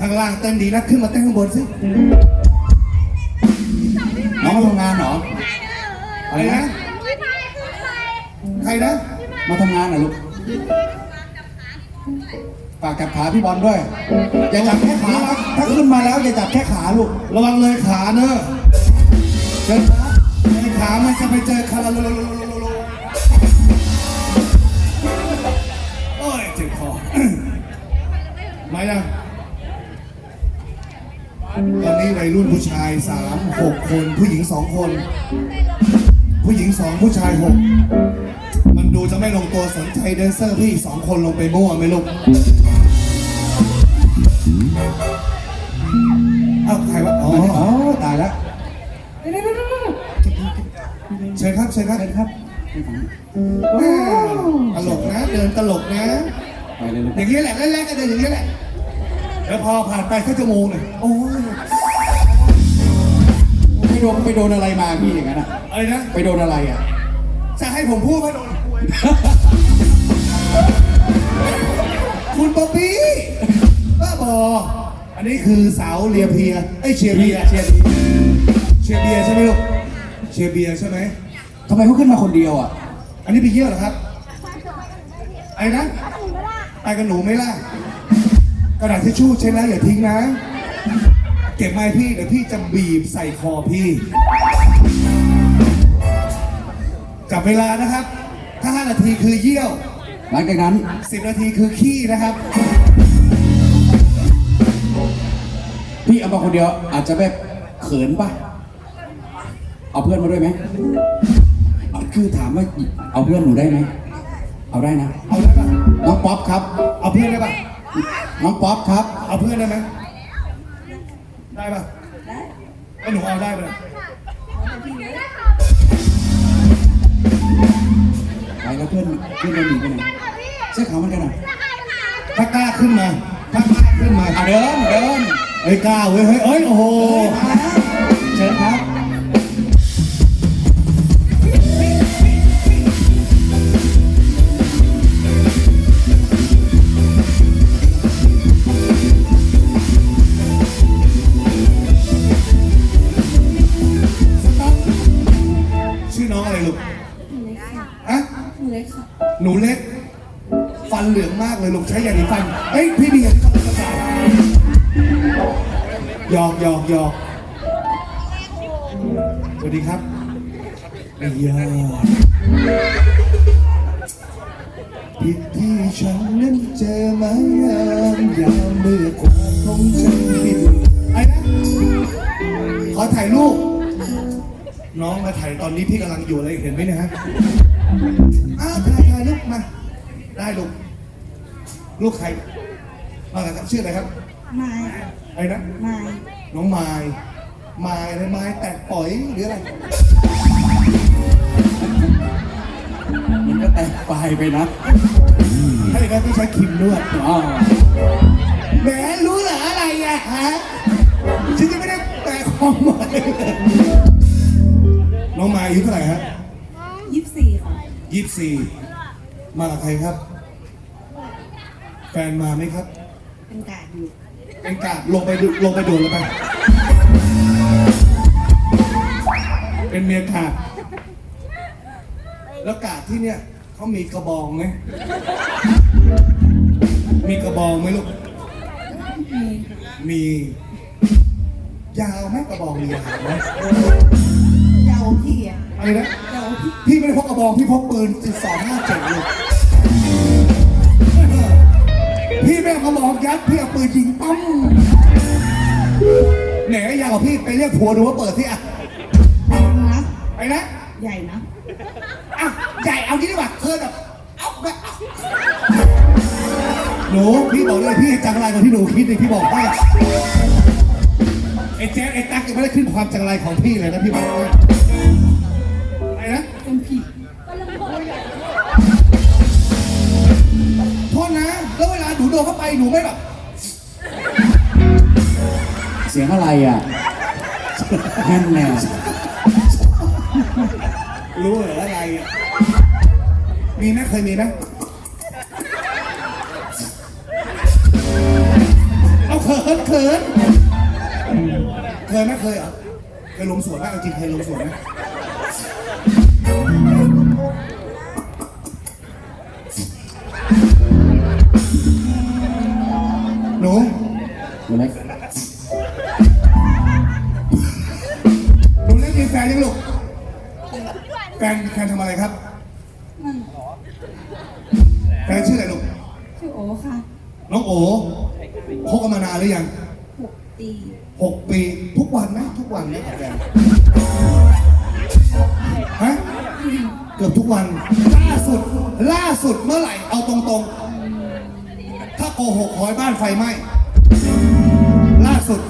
ข้างล่างเต้นดีนักขึ้นมาเต้นข้างบนสิ น้องมาทำงานเหรอ อะไรนะ ใครนะ มาทำงานเหรอลูกฝากจับขาพี่บอลด้วย อย่าจับแค่ขาถ้าขึ้นมาแล้วอย่าจับแค่ขาลูก ระวังเลยขาเนอะเดินเลยขามันจะไปเจอคาราล มายังตอนนี้วัยรุ่นผู้ชายสามหกคน ผู้หญิงสองคน ผู้หญิงสองผู้ชายหกมันดูจะไม่ลงตัวสนใจแดนเซอร์พี่อีกสองคนลงไปมั่วไหมลูกเอ้าใครวะอ๋ออ๋อตายแล้วเชิญครับเชิญครับเชิญครับแม่ตลกนะ เดินตลกนะ ไปเลยลูกอย่างนี้แหละแรกๆก็เดินอย่างนี้แหละ แล้วพอผ่านไปแค่ชั่วโมงเลยโอ้ยไปโดนไปโดนอะไรมาพี่อย่างนั้นอะ อะไรนะ ไปโดนอะไรอะ จะให้ผมพูดว่าโดนกล้วยคุณป๊อปปี้บ้าบอ อันนี้คือสาวเลียเพียไอยเชียร์เบียร์เชียร์เชียร์เบียร์ใช่ไหมลูก เชียร์เบียร์ใช่ไหม ทำไมเขาขึ้นมาคนเดียวอะ อันนี้ไปเที่ยวเหรอครับ ไอ้นะไปกับหนูไหมล่ะ กระดาษทิชชู่ใช้แล้วอย่าทิ้งนะ เก็บไม้พี่เดี๋ยวพี่จะบีบใส่คอพี่จับเวลานะครับ ถ้า5นาทีคือเยี่ยว หลังจากนั้น 10 นาทีคือขี้นะครับ พี่เอามาคนเดียวอาจจะแบบเขินป่ะ เอาเพื่อนมาด้วยไหมเอาคือถามว่าเอาเพื่อนหนูได้ไหม เอาได้นะ เอาได้ปะน้องป๊อปครับ เอาเพื่อนได้ปะ น้องป๊อปครับ เอาเพื่อนได้ไหมได้ปะได้ไอ้หนูเอาได้ปะไปแล้วเพื่อนเพื่อนเราหนีไปไหนเสื้อขาวมันกันอะถ้ากล้าขึ้นมาถ้ากล้าขึ้นมาอะเดินเดินเฮ้ยกล้าเว้ยเฮ้ยเอ้ยโอ้โหเชิญครับ ช้ยาสีฟันเฮ้ยพี่มียาสีฟันภาษาหยอกหยอกหยอกสวัสดีครับไอ้ยาผิดที่ฉันนั้นเจอมายามยามเมื่อความของฉันผิดไอ้นะขอถ่ายรูปน้องมาถ่ายตอนนี้พี่กำลังอยู่อะไรเห็นไหมเนะฮะอ้าวถ่ายถ่ายลูกมา ได้ลูก ลูกใครมาแล้วครับชื่ออะไรครับไม้ไอ้นะไม้น้องไม้ไม้อะไรไม้แตกปล่อยหรืออะไรมันก็แตกปลายไปนะถ้าอย่างนั้นต้องใช้ครีมนวดอ๋อแหมรู้เหรออะไรอะฮะฉันจะไม่ได้แปลความหมายเลยน้องไม้อายุเท่าไหร่ฮะยี่สิบสี่ค่ะยี่สิบสี่มากับใครครับ แฟนมาไหมครับ เป็นกาดอยู่เป็นกาดลงไปดูลงไปโดนเลยไป เป็นเมียกาดแล้วกาดที่เนี่ยเขามีกระบองไหมมีกระบองไหมลูก มียาวไหมกระบองมียาวไหมเยาพี่อะอะไรนะเยาพี่พี่ไม่ได้พกกระบองพี่พกปืนจุดสองห้าเจ็ดเลย พี่ไม่เอากระบองยัดพี่เอาปืนยิงปั้มแหนยาวกว่าพี่ไปเรียกผัวดูว่าเปิดที่อะนะไปนะใหญ่นะอะใหญ่เอางี้ดีกว่าเคยแบบเอาแบบเอาหนูพี่บอกเลยพี่จังไรกว่าที่หนูคิดเลยพี่บอกให้ไอ้แจ๊คไอ้ตั๊กยังไม่ได้ขึ้นความจังไรของพี่เลยนะพี่บอกเลย โดนเข้าไปหนูไม่แบบเสียงอะไรอะแน่นแน่รู้เหรออะไรอะมีไหมเคยมีไหมนเขินเคยไหมเคยเหรอเคยลงสวนไหมเอาจริงเคยลงสวนไหม หนูเล็กหนูเล่นมีแฟนยังลูกแฟนแฟนทำอะไรครับนั่นแฟนชื่ออะไรลูก ชื่อโอค่ะน้องโอคบกันมานานหรือยังหกปีหกปีทุกวันไหมทุกวันไหมกับแฟนฮะเกือบทุกวันล่าสุด ล่าสุดเมื่อไหร่เอาตรงๆ ถ้าโกหกขอให้บ้านไฟไหม้ล่า สุด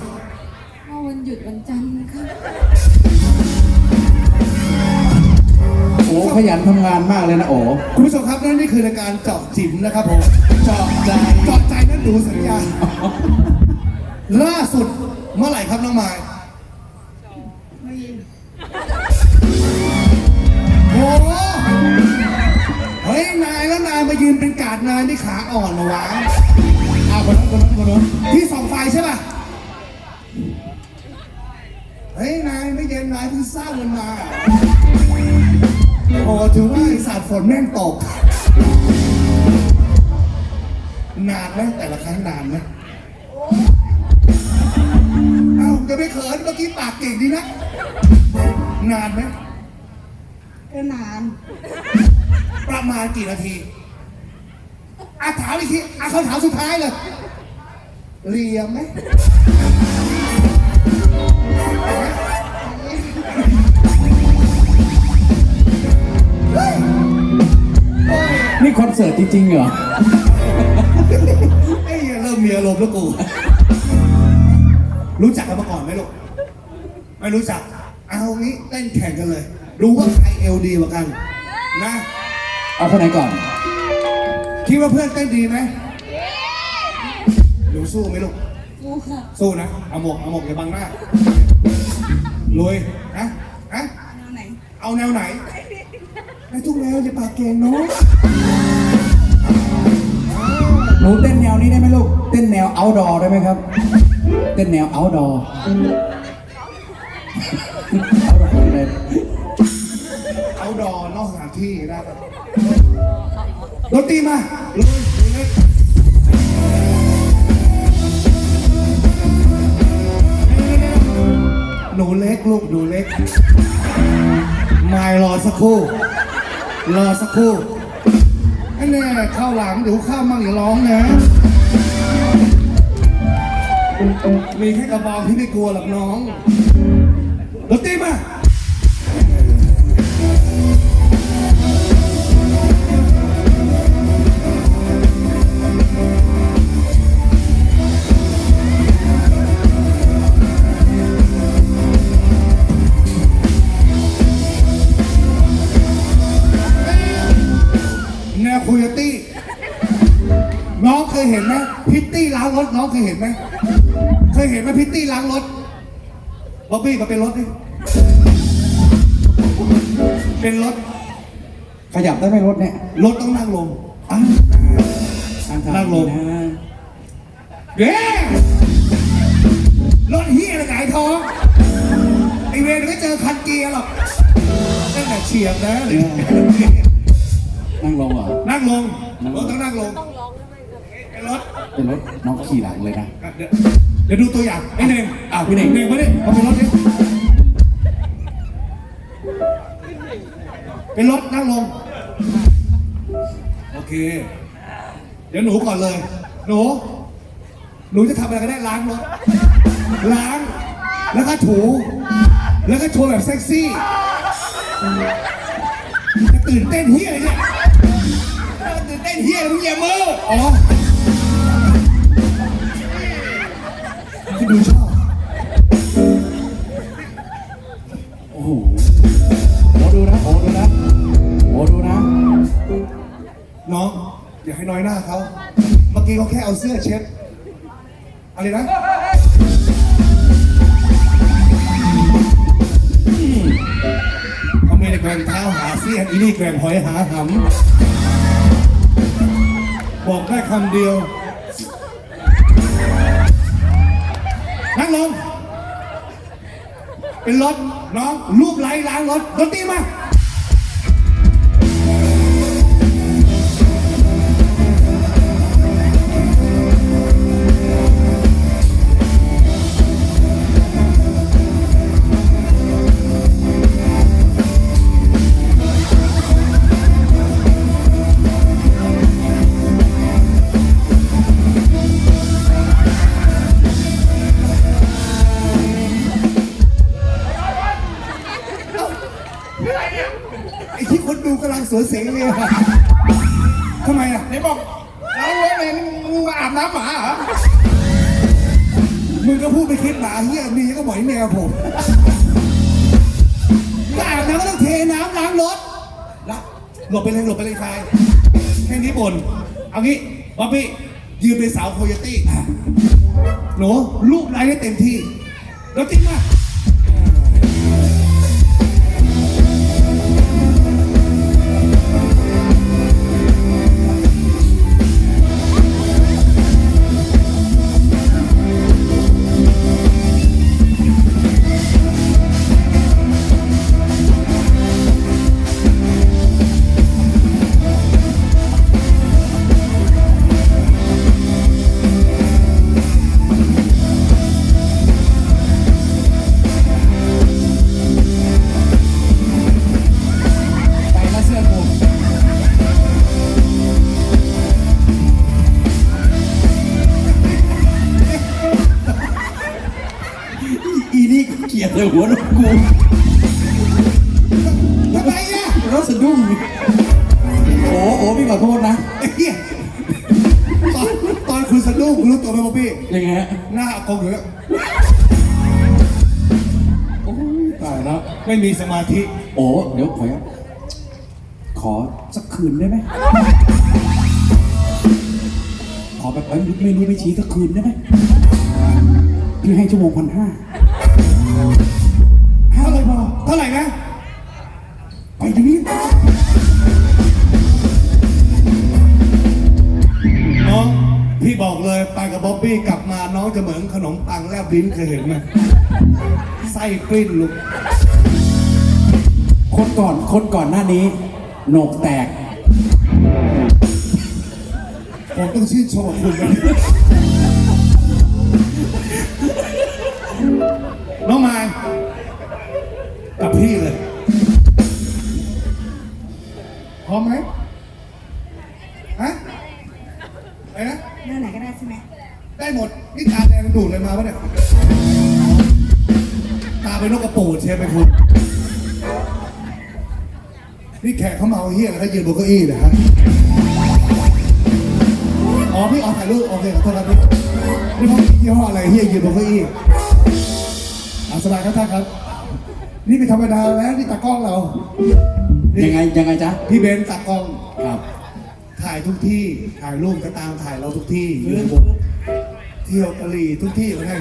เมื่อวันหยุดวันจันทร์ค่ะโอ้ขยันทำงานมากเลยนะโอ้คุณผู้ชมครับนั่นนี่คือรายการเจาะจิ๋มนะครับผมชอบใจเจาะใจนั่นดูสัญญาณล่าสุดเมื่อไหร่ครับน้องไม้โอ้โหเฮ้ยนายแล้วนายมายืนเป็นกาดนายนี่ขาอ่อนเหรอวะอ้าวคนนั้นคนนั้นคนนั้นพี่ส่องไฟใช่ป่ะ เฮ้ยนายไม่เย็นนายเพิ่งสร้างมันมาโอ้ถือว่าไอสาดฝนแม่งตก นานไหมแต่ละครั้งนานไหมเอ้าจะไม่เขินเมื่อกี้ปากเก่งดีนะ นานไหมก็นาน ประมาณกี่นาทีอาถามอีกทีอาคำถามสุดท้ายเลยเรียมไหม นี่คอนเสิร์ตจริงๆเหรอเอ้ยเริ่มมีอารมณ์แล้วกู รู้จักกันมาก่อนไหมลูก ไม่รู้จัก เอางี้เต้นแข่งกันเลยดูว่าใครเอลดีกว่ากัน นะ เอาคนไหนก่อน คิดว่าเพื่อนเต้นดีไหมหนูสู้ไหมลูกกูค่ะ สู้นะเอาหมวกเอาหมวกอย่าบังหน้า ลุยนะฮะแนวไหนเอาแนวไหนในทุกแนวอย่าปากเก่งเนาะหนูเต้นแนวนี้ได้ไหมลูก เต้นแนว outdoor ได้ไหมครับ เต้นแนว outdoor outdoor เลยเอาดอนอกสถานที่ได้ปะรถตีมาลุย นูเล็กลูกหนูเล็กมายรอสักครู่ รอสักครู่ไอ้แน่เข้าหลังเดี๋ยวข้ามมั่งอย่าร้องนะ มีแค่กระบองที่ไม่กลัวหรอกน้องดนตีมา เคยเห็นไหมพิตตี้ล้างรถน้องเคยเห็นไหมเคยเห็นไหมพิตตี้ล้างรถบ๊อบบี้มาเป็นรถดิเป็นรถ ขยับได้ไหมรถเนี่ยรถต้องนั่งลงอ้าวทางทางนั่งลงดีนะเด้รถเฮียอะไรหงายท้องไอเวรไม่เจอคันเกียร์หรอกตั้งแต่เฉียบนะนั่งลงเหรอนั่งลงนั่งลงรถต้องนั่งลงเป็น รถเป็นรถน้องขี่หลังเลยนะ อะเดี๋ยวเดี๋ยวดูตัวอย่างไอ้เน่งอะพี่เน่ง เน่งมาดิมาเป็นรถดิเป็นรถนั่งลง โอเค เดี๋ยวหนูก่อนเลย หนู หนูจะทำอะไรก็ได้ล้างรถ ล้าง แล้วก็ถู แล้วก็โชว์แบบเซ็กซี่จะตื่นเต้นเฮียอะไรเนี่ย ตื่นเต้นเฮียอะไรมึงอย่ามืออ๋อ ที่ดูชอบ โอ้โหโอ้ดูนะโอ้ดูนะโอ้ดูนะ น้อง อย่าให้น้อยหน้าเขา เมื่อกี้เขาแค่เอาเสื้อเช็ด อะไรนะเขาไม่ได้แกว่งเท้าหาเสี้ยนอีนี่แกว่งหอยหาหำบอกได้คำเดียว นั่งลง เป็นรถน้องรูปไล้ล้างรถดนตรีมา วนเสียงเลยอะทำไมอะไหนบอกเราเว้ยไหนมึงมาอาบน้ำหมาเหรอมึงก็พูดไปคิดหมาเฮียมีก็บอกให้แมวผมก็อาบน้ำก็ต้องเทน้ำล้างรถละหลบไปเลยหลบไปเลยใครแค่นี้บ่นเอางี้บ๊อบบี้ยืนเป็นสาวโคโยตี้หนูลูกไล่ได้เต็มที่แล้วจริงมา ก็เกหัวนกกูทำไมอะรถสะดุ้งโอ้โอ้พี่ขอโทษนะไอ้เหี้ยตอนตอนคุณสะดุ้งคุณรู้ตัวไหมบ๊อบบี้ยังไงฮะหน้าอากงอยู่แล้วโอ้ยตายแล้ว ไม่มีสมาธิ โอ้เดี๋ยวขอขอสักคืนได้ไหมขอแบบเอ้ไม่รู้ไม่ชี้สักคืนได้ไหมพี่ให้ชั่วโมงพันห้า เท่าไหร่นะ ไปเดี๋ยวนี้น้องพี่บอกเลยไปกับบ๊อบบี้กลับมาน้องจะเหมือนขนมปังแลบลิ้นเคยเห็นไหมไส้กลิ้นลูกคนก่อนคนก่อนหน้านี้โหนกแตก ผมต้องชื่นชมคุณนะ ร้อมไหมฮะอะไรนะ หน้าไหนก็ได้ใช่ไหมได้หมด นี่ตาแดงดูดเลยมาปะเนี่ย ตาเป็นนกกระปูดเชียร์ไปคุณ นี่แขกเขาเมาเฮียแล้วก็ยืนบนเก้าอี้เลยฮะอ๋อพี่ออกถ่ายรูปโอเคขอโทษครับพี่นี่พ่อยี่ห้ออะไรเฮียยืนบนเก้าอี้อาสบายครับท่านครับ นี่เป็นธรรมดาแล้วนี่ตากล้องเรานี่ ยังไงยังไงจ๊ะพี่เบนซ์ตากล้องครับ ถ่ายทุกที่ถ่ายรูปก็ตามถ่ายเราทุกที่อยู่บนเที่ยวกะหรี่ทุกที่เหมือนกัน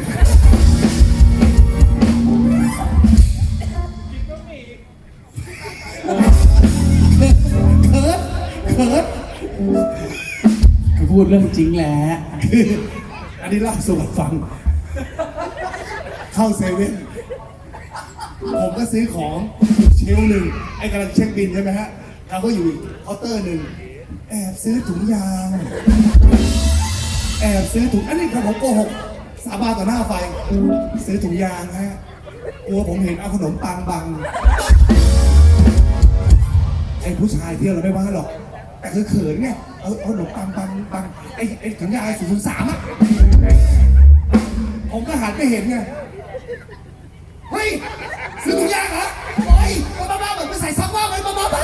เขินเขินคือพูดเรื่องจริงแหละคืออันนี้เล่าสู่กันฟัง เข้าเซเว่นผมก็ซื้อของ เชลฟ์หนึ่งไอ้กำลังเช็คบินใช่ไหมฮะเขาก็อยู่อีกเคาน์เตอร์หนึ่งแอบซื้อถุงยาง แอบซื้อถุงอันนี้ครับผมโกหกสาบานต่อหน้าไฟ ซื้อถุงยางฮะกลัวผมเห็นเอาขนมปังบังไอ้ผู้ชายเที่ยวเราไม่ว่าหรอก แต่คือเขินไงเอาเอาขนมปังบังบังไอ้ไอ้ถุงยางศูนย์สามอะผมก็หันไปเห็นไงเฮ้ยซื้อถุงยางเหรอ ส่ซักว่าไว้บ้าบ้าบ้า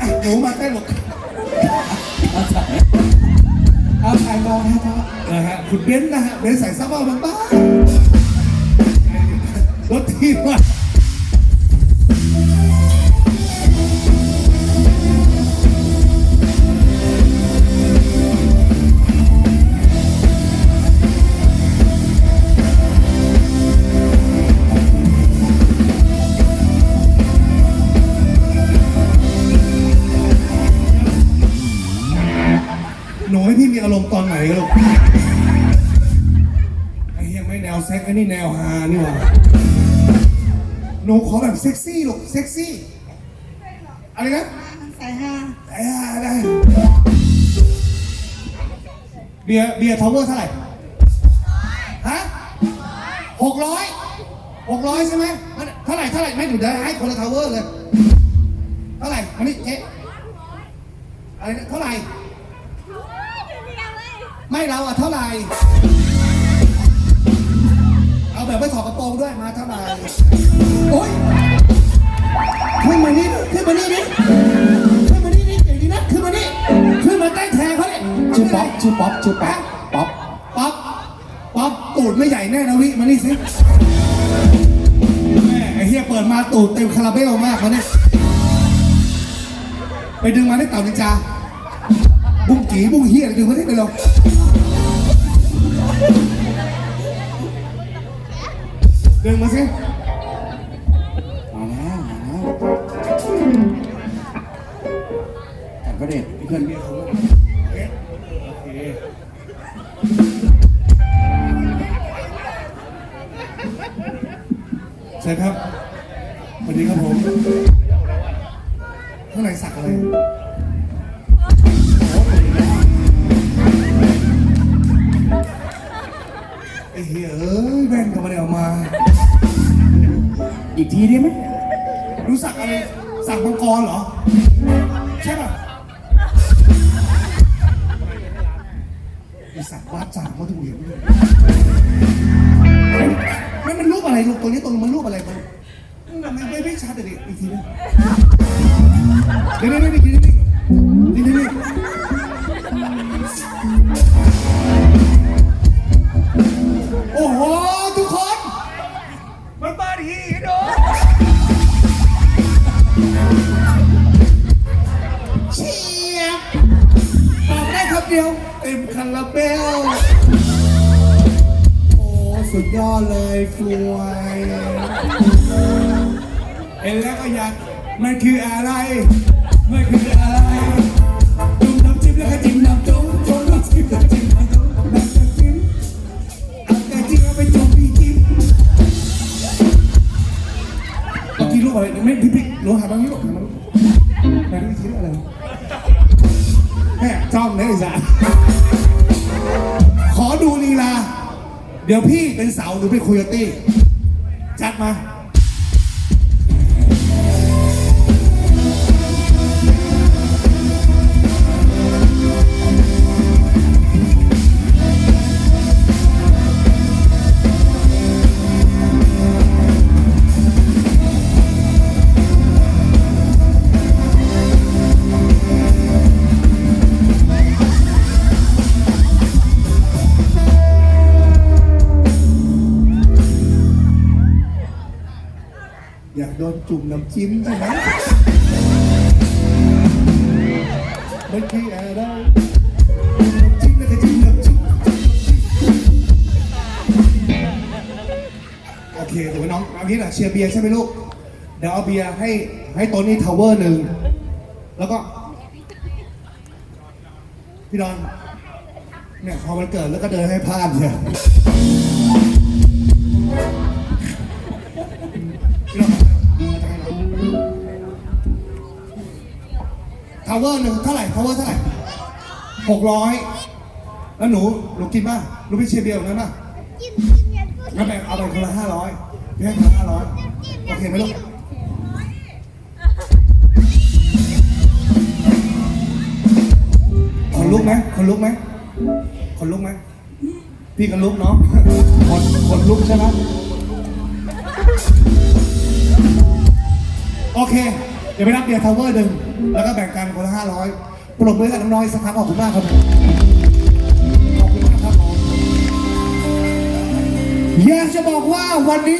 อะหนูมาเต้นหรอกเอาถ่ายมองนะจ๊ะนะฮะคุณเบนซ์นะฮะเบนซ์ใส่ซักว่าบ้าบ้างรถทีมว่า นวเซ็กไอ้นี่แนวฮานี่หว่าหนูขอแบบเซ็กซี่ลูกเซ็กซี่อะไรนะสายห้าได้ได้เบียร์เบียร์ทาวเวอร์เท่าไหร่ฮะหกร้อยหกร้อยใช่ไหมมันเท่าไหร่เท่าไหร่ไม่ถึงได้ให้คนละทาวเวอร์เลยเท่าไหร่อันนี้เจ๊อะไรนะเท่าไหร่ไม่เราอะเท่าไหร่ เอาแบบไม่ถอดกระโปรงด้วยมาเท่าไหร่โอ๊ยขึ้นมานี่ขึ้นมานี่นี่ขึ้นมานี่นี่เก่งดีนะขึ้นมานี่ขึ้นมาใต้แทงเขาเนี่ยชื่อป๊อปชื่อป๊อปชื่อป๊อปป๊อปป๊อปป๊อปตูดไม่ใหญ่แน่นะวิมานี่สิแม่ไอ้เฮียเปิดมาตูดเต็มคาราเบลมากเขาเนี่ยไปดึงมาได้เต่านินจาบุ้งกีบุ้งเฮียอะไรดึงมาได้ไปลง ดึงมาสิมาแล้วมาแล้วแต่ก็เด็ดเพื่อนเบียร์เขาเอ๊ะโอเคใช่ครับสวัสดีครับผมข้างในสักอะไรไอ้เหี้ยเอ้ยแว่นก็ไม่ได้เอามา อีกทีได้ไหมรู้สักอะไรสักมังกรเหรอ ใช่ป่ะไอสักวาดจางเขาถึงเห็นเลยไม่มันรูปอะไรลูกตัวนี้ตัวนี้มันรูปอะไรมันมันไม่ไม่ชัดเลยอีกทีนึงเดี๋ยวเดี๋ยวเดี๋ยวเดี๋ยวเดี๋ยวเดี๋ยว มคาราเบล โอ้สุดยอดเลยฟวยเห็นแล้วก็อยากมันคืออะไร มันคืออะไรจุ่มน้ำจิ้มแล้วก็จิ้มน้ำจุ่มจุ่มน้ำจิ้มแล้วจิ้มน้ำจุ่มน้ำจิ้มเอาแต่จิ้มเอาไปจุ่มพี่จิ้มเมื่อกี้รูปอะไรไม่พี่พี่หนูหาบ้างนี่หรอกหาบ้างไหนพี่คิดอะไรแม่จ้องนะไอ้ส เดี๋ยวพี่เป็นเสาหรือเป็นคุยตี้จัดมา อยากโดนจุ่มน้ำจิ้มใช่ไหมไม่คิดอะไรน้ำจิ้มแล้วก็จิ้มน้ำจิ้มโอเคถูกไหมน้องเอางี้นะเชียร์เบียร์ใช่ไหมลูก เดี๋ยวเอาเบียร์ให้ให้โตัวนี้ทาวเวอร์หนึ่ง แล้วก็ พี่ดอนเนี่ยพอมันเกิดแล้วก็เดินให้พลาดเนี่ย ทาวเวอร์หนึ่งเท่าไหร่ทาวเวอร์เท่าไหร่หกร้อยแล้วหนูหนูกินป่ะหนูไปเชียร์เบียร์แบบนั้นป่ะงั้นแบ่งเอาไปคนละห้าร้อยพี่ให้คนละห้าร้อยโอเคไหมลูกคนลุกไหมคนลุกไหมคนลุกไหมพี่กันลุกเนาะคนคนลุกใช่ไหมโอเค เดี๋ยวไปรับเบียร์ทาวเวอร์หนึ่งแล้วก็แบ่งกันคนละห้าร้อยปรบมือกับน้องๆอีกสักครั้งขอบคุณมากครับผมขอบคุณมากครับผมอยากจะบอกว่าวันนี้